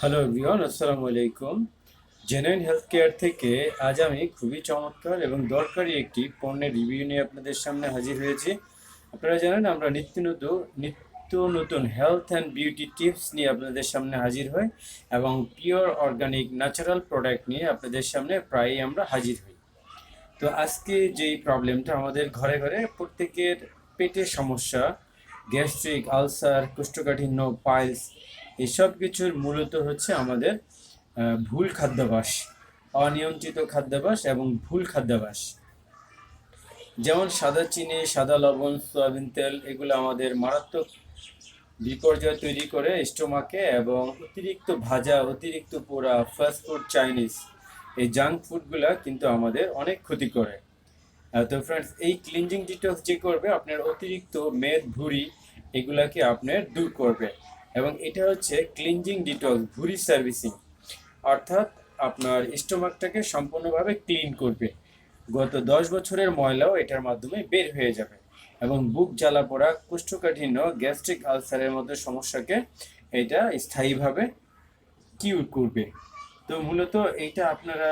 Hello everyone আসসালামু আলাইকুম genuine health care থেকে আজ আমি খুবই চমৎকার এবং দরকারি একটি পণ্যের রিভিউ নিয়ে আপনাদের সামনে হাজির হয়েছি। আপনারা জানেন আমরা নিত্য নতুন নিত্য নতুন হেলথ অ্যান্ড বিউটি টিপস নিয়ে আপনাদের সামনে হাজির হই এবং পিওর অর্গানিক ন্যাচারাল প্রোডাক্ট নিয়ে আপনাদের সামনে প্রায়ই আমরা হাজির হই। তো আজকে যেই প্রবলেমটা আমাদের ঘরে ঘরে, প্রত্যেকের পেটের সমস্যা গ্যাস্ট্রিক আলসার কোষ্ঠকাঠিন্য পাইলস এসব কিছুর মূলত হচ্ছে আমাদের ভুল খাদ্যাভ্যাস অনিয়ন্ত্রিত খাদ্যাভ্যাস এবং ভুল খাদ্যাভ্যাস যেমন সাদা চিনি, সাদা লবণ, সয়াবিন তেল, এগুলো আমাদের মারাত্মক বিপর্যয় তৈরি করে স্টোমাকে এবং অতিরিক্ত ভাজা, অতিরিক্ত পোড়া ফাস্ট ফুড চাইনিজ এই জাঙ্ক ফুডগুলো কিন্তু আমাদের অনেক ক্ষতি করে। তো ফ্রেন্ডস এই ক্লিনজিং ডিটক্স যে করবে, আপনার অতিরিক্ত মেদ, ভুঁড়ি, এগুলাকে আপনার দূর করবে। এবং এটা হচ্ছে ক্লিনজিং ডিটক্স ভুরি সার্ভিসিং অর্থাৎ আপনার স্টোমাকটাকে সম্পূর্ণভাবে ক্লিন করবে। গত দশ বছরের ময়লাও এটার মাধ্যমে বের হয়ে যাবে এবং বুক জ্বালা পোড়া, কোষ্ঠকাঠিন্য গ্যাস্ট্রিক আলসারের মতো সমস্যাকে এটা স্থায়ীভাবে কিউর করবে। তো মূলত এইটা আপনারা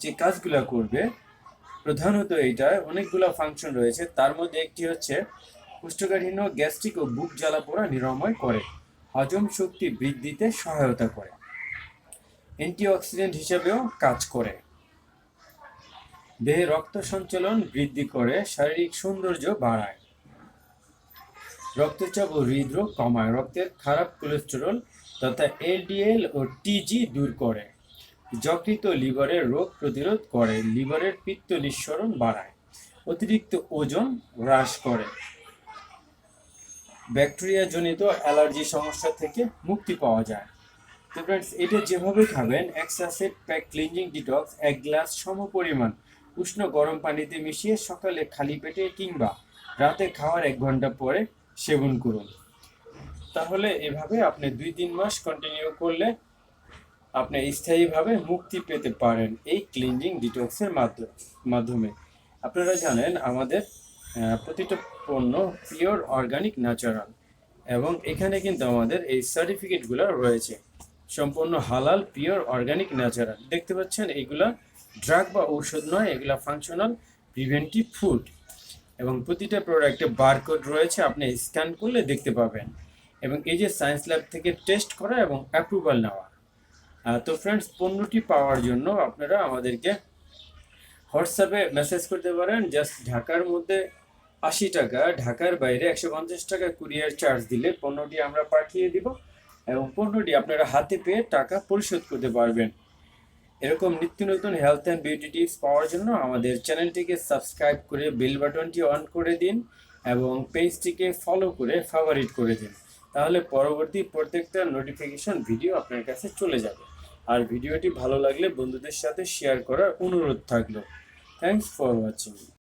যে কাজগুলো করবে, প্রধানত এইটা অনেকগুলো ফাংশন রয়েছে। তার মধ্যে একটি হচ্ছে কোষ্ঠকাঠিন্য গ্যাস্ট্রিক ও বুক জ্বালা পোড়া নিরাময় করে। হজম শক্তি বৃদ্ধিতে সহায়তা করে। অ্যান্টিঅক্সিডেন্ট হিসেবেও কাজ করে। দেহে রক্ত সঞ্চালন বৃদ্ধি করে, শারীরিক সৌন্দর্য বাড়ায়। রক্তচাপ ও হৃদরোগ কমায়, রক্তের খারাপ কোলেস্টেরল তথা এলডিএল ও টিজি দূর করে। যকৃত লিভারের রোগ প্রতিরোধ করে, লিভারের পিত্ত নিঃসরণ বাড়ায়। অতিরিক্ত ওজন হ্রাস করে। ব্যাকটেরিয়া জনিত অ্যালার্জি সমস্যা থেকে মুক্তি পাওয়া যায়। তো ফ্রেন্ডস এটা যেভাবে খাবেন এক্সাসেট প্যাক ক্লিনজিং ডিটক্স এক গ্লাস সমপরিমাণ উষ্ণ গরম পানিতে মিশিয়ে সকালে খালি পেটে কিংবা রাতে খাওয়ার এক ঘণ্টা পরে সেবন করুন। তাহলে এভাবে আপনি দুই তিন মাস কন্টিনিউ করলে আপনি স্থায়ীভাবে মুক্তি পেতে পারেন এই ক্লিনজিং ডিটক্সের মাধ্য- মাধ্যমে। আপনারা জানেন, আমাদের প্রতিটা পণ্য পিওর অর্গানিক ন্যাচারাল এবং এখানে কিন্তু আমাদের এই সার্টিফিকেটগুলো রয়েছে। সম্পূর্ণ হালাল পিওর অর্গানিক ন্যাচারাল দেখতে পাচ্ছেন, এগুলা ড্রাগ বা ঔষধ নয়, এগুলা ফাংশনাল প্রিভেন্টিভ ফুড এবং প্রতিটা প্রোডাক্টে বারকোড রয়েছে, আপনি স্ক্যান করলে দেখতে পাবেন। এবং এই যে সায়েন্স ল্যাব থেকে টেস্ট করা এবং অ্যাপ্রুভাল নেওয়া। তো ফ্রেন্ডস পণ্যটি পাওয়ার জন্য আপনারা আমাদেরকে হোয়াটসঅ্যাপে মেসেজ করতে পারেন। জাস্ট ঢাকার মধ্যে আশি টাকা, ঢাকার বাইরে একশো পঞ্চাশ টাকা কুরিয়ার চার্জ দিলে পণ্যটি আমরা পাঠিয়ে দিব এবং পণ্যটি আপনারা হাতে পেয়ে টাকা পরিশোধ করতে পারবেন। এরকম নিত্য নতুন হেলথ অ্যান্ড বিউটি টিপস পাওয়ার জন্য আমাদের চ্যানেলটিকে সাবস্ক্রাইব করে বেল বাটনটি অন করে দিন এবং পেজটিকে ফলো করে ফেভারিট করে দিন। তাহলে পরবর্তী প্রত্যেকটা নোটিফিকেশন ভিডিও আপনার কাছে চলে যাবে। আর ভিডিওটি ভালো লাগলে বন্ধুদের সাথে শেয়ার করার অনুরোধ থাকল। Thanks for watching